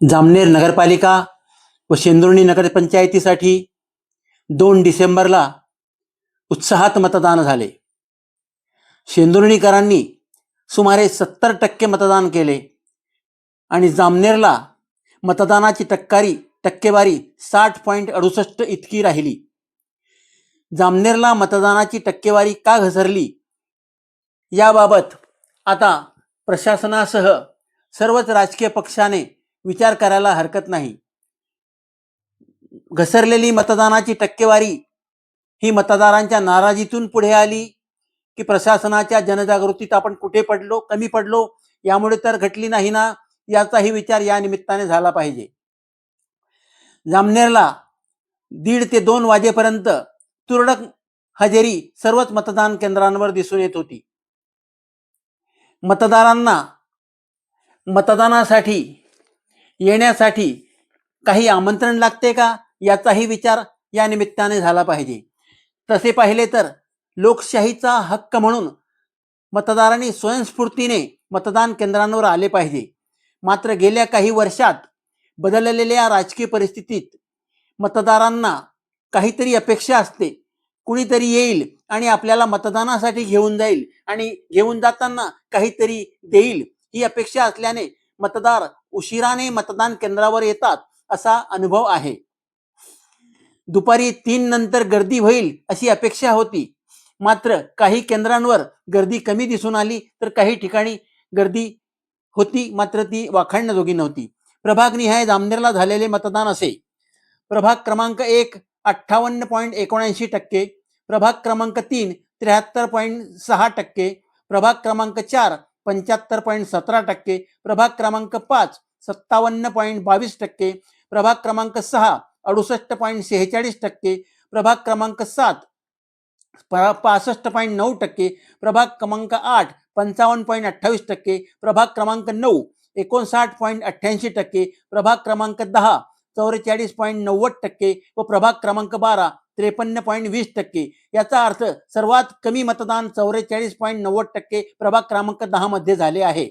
जामनेर नगरपालिका व शेंदुर्णी नगरपंचायतीसाठी दोन डिसेंबरला उत्साहात मतदान झाले. शेंदुर्णीकरांनी सुमारे सत्तर टक्के मतदान केले आणि जामनेरला मतदानाची टक्कारी टक्केवारी साठ पॉईंट अडुसष्ट इतकी राहिली. जामनेरला मतदानाची टक्केवारी का घसरली? याबाबत आता प्रशासनासह सर्वच राजकीय पक्षाने विचार करायला हरकत नाही. घसरलेली मतदानाची टक्केवारी ही मतदारांच्या नाराजीतून पुढे आली की प्रशासनाच्या जनजागृतीत आपण कुठे पडलो कमी पडलो यामुळे तर घटली नाही ना याचाही विचार या निमित्ताने झाला पाहिजे. जामनेरला दीड ते दोन वाजेपर्यंत तुरळक हजेरी सर्वच मतदान केंद्रांवर दिसून येत होती. मतदारांना मतदानासाठी येण्यासाठी काही आमंत्रण लागते का? याचाही विचार या निमित्ताने झाला पाहिजे. तसे पाहिले तर लोकशाहीचा हक्क म्हणून मतदारांनी स्वयंस्फूर्तीने मतदान केंद्रांवर आले पाहिजे. मात्र गेल्या काही वर्षात बदललेल्या राजकीय परिस्थितीत मतदारांना काहीतरी अपेक्षा असते. कुणीतरी येईल आणि आपल्याला मतदानासाठी घेऊन जाईल आणि घेऊन जाताना काहीतरी देईल ही अपेक्षा असल्याने मतदार उशिराने मतदान केंद्रावर येतात असा अनुभव आहे. दुपारी तीन नंतर गर्दी होईल अशी अपेक्षा होती. मात्र काही केंद्रांवर गर्दी कमी दिसून आली तर काही ठिकाणी गर्दी होती मात्र ती वाखाणण्याजोगी नव्हती. प्रभाग निहाय जामनेरला झालेले मतदान असे. प्रभाग क्रमांक एक अठ्ठावन्न पॉईंट एकोणऐंशी टक्के. प्रभाग क्रमांक तीन त्र्याहत्तर पॉईंट सहा टक्के. प्रभाग क्रमांक चार पंच्याहत्तर पॉईंट सतरा टक्के, प्रभाग क्रमांक पाच सत्तावन्न पॉईंट बावीस टक्के, प्रभाग क्रमांक सहा अडुसष्ट पॉईंट शेहेचाळीस टक्के, प्रभाग क्रमांक सात पासष्ट पॉईंट नऊ टक्के, प्रभाग क्रमांक आठ पंचावन्न पॉईंट अठ्ठावीस टक्के, प्रभाग क्रमांक नऊ एकोणसाठ पॉईंट अठ्ठ्याऐंशी टक्के, प्रभाग क्रमांक दहा चौवेचाळीस पॉईंट नव्वद टक्के व प्रभाग क्रमांक बारा त्रेपन्न पॉईंट वीस टक्के. याचा अर्थ सर्वात कमी मतदान चौवेचाळीस पॉईंट नव्वद टक्के प्रभाग क्रमांक दहामध्ये झाले आहे.